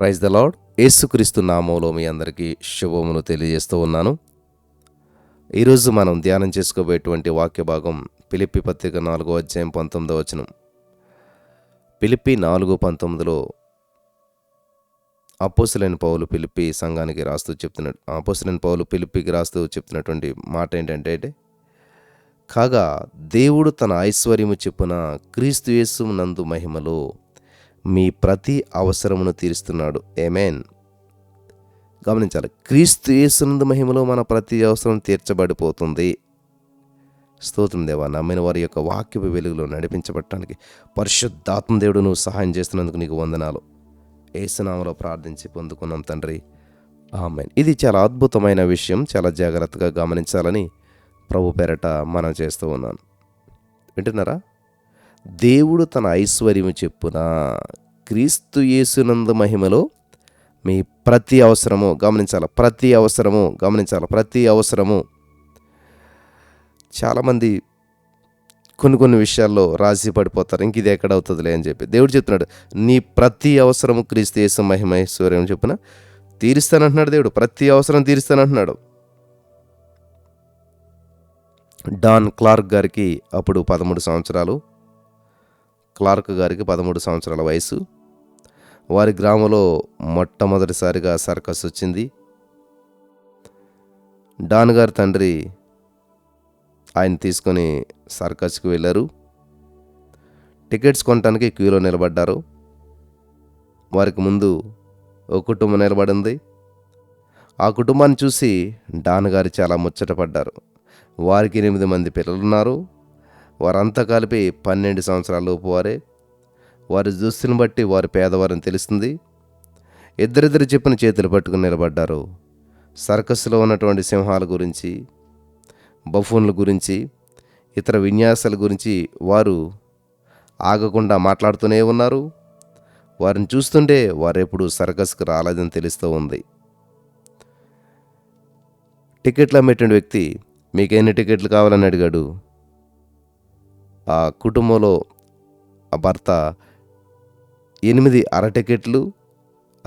Praise the lord యేసుక్రీస్తు నామంలో మీ అందరికీ శుభమును తెలియజేస్తూ ఉన్నాను. ఈరోజు మనం ధ్యానం చేసుకోబోయేటువంటి వాక్య భాగం పిలిపి పత్రిక నాలుగో అధ్యాయం పంతొమ్మిదో వచనం. పిలిపి నాలుగు పంతొమ్మిదిలో అపోసులైన పౌలు పిలిపి సంఘానికి రాస్తూ చెప్తున్న అపోసులైన పౌలు పిలిపికి రాస్తూ చెప్తున్నటువంటి మాట ఏంటంటే కాగా దేవుడు తన ఐశ్వర్యము చెప్పున క్రీస్తు యేసు నందు మహిమలో మీ ప్రతి అవసరమును తీరుస్తున్నాడు. ఏమేన్ గమనించాలి. క్రీస్తు యేసునందు మహిమలో మన ప్రతి అవసరం తీర్చబడిపోతుంది. స్తోత్రం దేవా నమ్మిన వారి యొక్క వాక్యపు వెలుగులో నడిపించబడటానికి పరిశుద్ధాత్మ దేవుడు నువ్వు సహాయం చేస్తున్నందుకు నీకు వందనాలు. ఏసునామలో ప్రార్థించి పొందుకున్నాం తండ్రి. ఆమెన్ ఇది చాలా అద్భుతమైన విషయం. చాలా జాగ్రత్తగా గమనించాలని ప్రభు పేరట మనం చేస్తూ ఉన్నాను వింటున్నారా? దేవుడు తన ఐశ్వర్యము చెప్పున క్రీస్తు యేసునందు మహిమలో మీ ప్రతి అవసరము గమనించాలి ప్రతి అవసరము గమనించాలి ప్రతి అవసరము. చాలామంది కొన్ని కొన్ని విషయాల్లో రాజీ పడిపోతారు ఇంక ఇది ఎక్కడ అవుతుందిలే అని చెప్పి. దేవుడు చెప్తున్నాడు నీ ప్రతి అవసరము క్రీస్తు యేసు మహిమ ఐశ్వర్యం చెప్పున తీరుస్తానంటున్నాడు దేవుడు ప్రతి అవసరం తీరుస్తానంటున్నాడు. డాన్ క్లార్క్ గారికి అప్పుడు పదమూడు సంవత్సరాలు క్లార్క్ గారికి పదమూడు సంవత్సరాల వయసు వారి గ్రామంలో మొట్టమొదటిసారిగా సర్కస్ వచ్చింది. డాన్ గారి తండ్రి ఆయన తీసుకొని సర్కస్కి వెళ్ళారు. టికెట్స్ కొనడానికి క్యూలో నిలబడ్డారు. వారికి ముందు ఒక కుటుంబం నిలబడింది. ఆ కుటుంబాన్ని చూసి డాన్ గారు చాలా ముచ్చటపడ్డారు. వారికి ఎనిమిది మంది పిల్లలున్నారు. వారంతా కలిపి పన్నెండు సంవత్సరాలలోపు వారే వారి దుస్తుని బట్టి వారి పేదవారని తెలుస్తుంది. ఇద్దరిద్దరు చెప్పిన చేతులు పట్టుకుని నిలబడ్డారు. సర్కస్లో ఉన్నటువంటి సింహాల గురించి బఫూన్ల గురించి ఇతర విన్యాసాల గురించి వారు ఆగకుండా మాట్లాడుతూనే ఉన్నారు. వారిని చూస్తుంటే వారెప్పుడు సర్కస్కి రాలేదని తెలుస్తూ ఉంది. టికెట్లు అమ్మేటువంటి వ్యక్తి మీకు ఎన్ని టికెట్లు కావాలని అడిగాడు? ఆ కుటుంబంలో ఆ భర్త ఎనిమిది అర టికెట్లు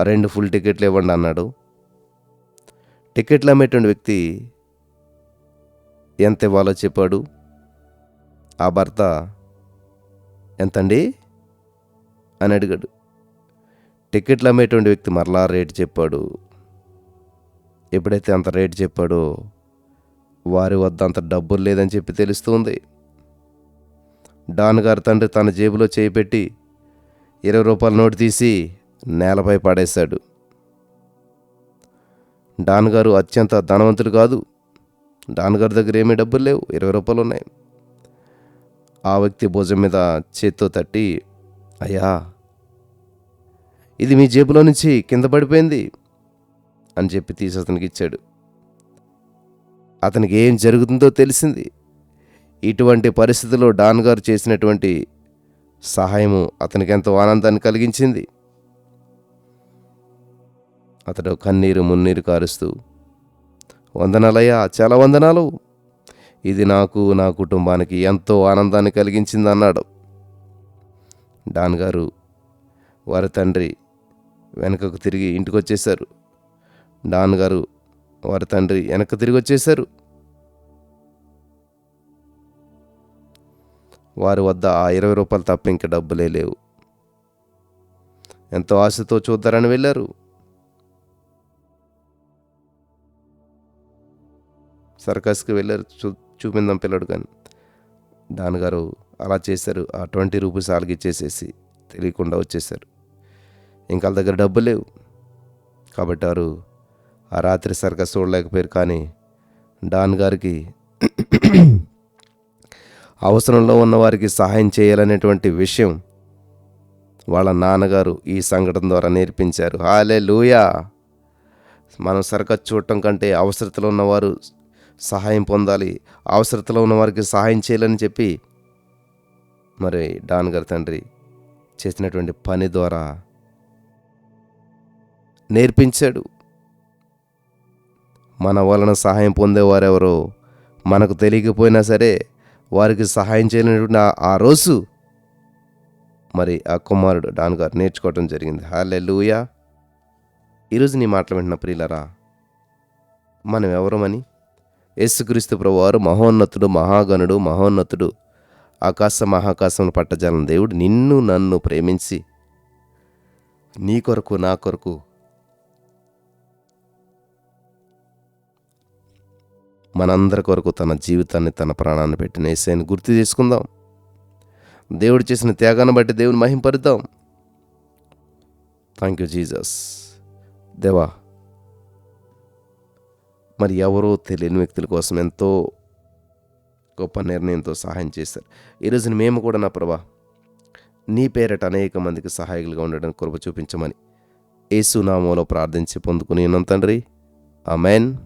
రెండు ఫుల్ టికెట్లు ఇవ్వండి అన్నాడు. టికెట్లు అమ్మేటువంటి వ్యక్తి ఎంత ఇవ్వాలో చెప్పాడు. ఆ భర్త ఎంతండి? అని అడిగాడు. టికెట్లు అమ్మేటువంటి వ్యక్తి మరలా రేటు చెప్పాడు. ఎప్పుడైతే అంత రేటు చెప్పాడో వారి వద్ద అంత డబ్బులు లేదని చెప్పి తెలుస్తుంది డాన్ గారి తండ్రి తన జేబులో చేయిపెట్టి ఇరవై రూపాయల నోటు తీసి నేలపై పడేశాడు. డాన్ గారు అత్యంత ధనవంతుడు కాదు. డాన్ గారి దగ్గర ఏమీ డబ్బులు లేవు. ఇరవై రూపాయలు ఉన్నాయి. ఆ వ్యక్తి భుజం మీద చేత్తో తట్టి అయ్యా ఇది మీ జేబులో నుంచి కింద పడిపోయింది అని చెప్పి తీసి అతనికి ఇచ్చాడు. అతనికి ఏం జరుగుతుందో తెలిసింది. ఇటువంటి పరిస్థితుల్లో డాన్ గారు చేసినటువంటి సహాయము అతనికి ఎంతో ఆనందాన్ని కలిగించింది. అతడు కన్నీరు మున్నీరు కారుస్తూ వందనాలయ్యా చాలా వందనాలు. ఇది నాకు నా కుటుంబానికి ఎంతో ఆనందాన్ని కలిగించింది అన్నాడు డాన్ గారు వారి తండ్రి వెనకకు తిరిగి ఇంటికి వచ్చేశారు డాన్ గారు వారి తండ్రి వెనక్కి తిరిగి వచ్చేశారు వారి వద్ద ఆ ఇరవై రూపాయలు తప్ప ఇంకా డబ్బులే లేవు. ఎంతో ఆశతో చూద్దారని వెళ్ళారు. సర్కస్కి వెళ్ళారు చూ చూపిందాం పిల్లడు కానీ డాన్ గారు అలా చేశారు. ఆ ట్వంటీ రూపీస్ వాళ్ళకి ఇచ్చేసేసి తెలియకుండా వచ్చేసారు ఇంకా వాళ్ళ దగ్గర డబ్బు లేవు. కాబట్టి వారు ఆ రాత్రి సర్కస్ చూడలేకపోయారు కానీ డాన్ గారికి అవసరంలో ఉన్నవారికి సహాయం చేయాలనేటువంటి విషయం వాళ్ళ నాన్నగారు ఈ సంఘటన ద్వారా నేర్పించారు. హాలే లూయా మనం సరిగ్గా చూడటం కంటే అవసరతలో ఉన్నవారు సహాయం పొందాలి అవసరతలో ఉన్నవారికి సహాయం చేయాలని చెప్పి మరి డాన్ గారి తండ్రి చేసినటువంటి పని ద్వారా నేర్పించాడు. మన వలన సహాయం పొందేవారెవరో మనకు తెలియకపోయినా సరే వారికి సహాయం చేయలేనటువంటి ఆ- రోజు మరి ఆ కుమారుడు డాన్ గారు నేర్చుకోవడం జరిగింది. హాలే లూయా ఈరోజు నీ మాటలు వింటున్న ప్రియులరా మనం ఎవరమని? యేసుక్రీస్తు ప్రభువారు మహోన్నతుడు మహాగణుడు మహోన్నతుడు ఆకాశ మహాకాశం పట్టజాలం దేవుడు నిన్ను నన్ను ప్రేమించి నీ కొరకు నా కొరకు మనందరి కొరకు తన జీవితాన్ని తన ప్రాణాన్ని పెట్టిన ఏసైని గుర్తు చేసుకుందాం. దేవుడు చేసిన త్యాగాన్ని బట్టి దేవుని మహింపరుద్దాం థ్యాంక్ యూ జీజస్ దేవా మరి ఎవరో తెలియని వ్యక్తుల కోసం ఎంతో గొప్ప నిర్ణయంతో సహాయం చేశారు. ఈరోజు మేము కూడా నా ప్రభా నీ పేరట అనేక మందికి సహాయకులుగా ఉండడానికి కృప చూపించమని ఏసునామంలో ప్రార్థించి పొందుకుని ఉన్నాం తండ్రి. ఆమెన్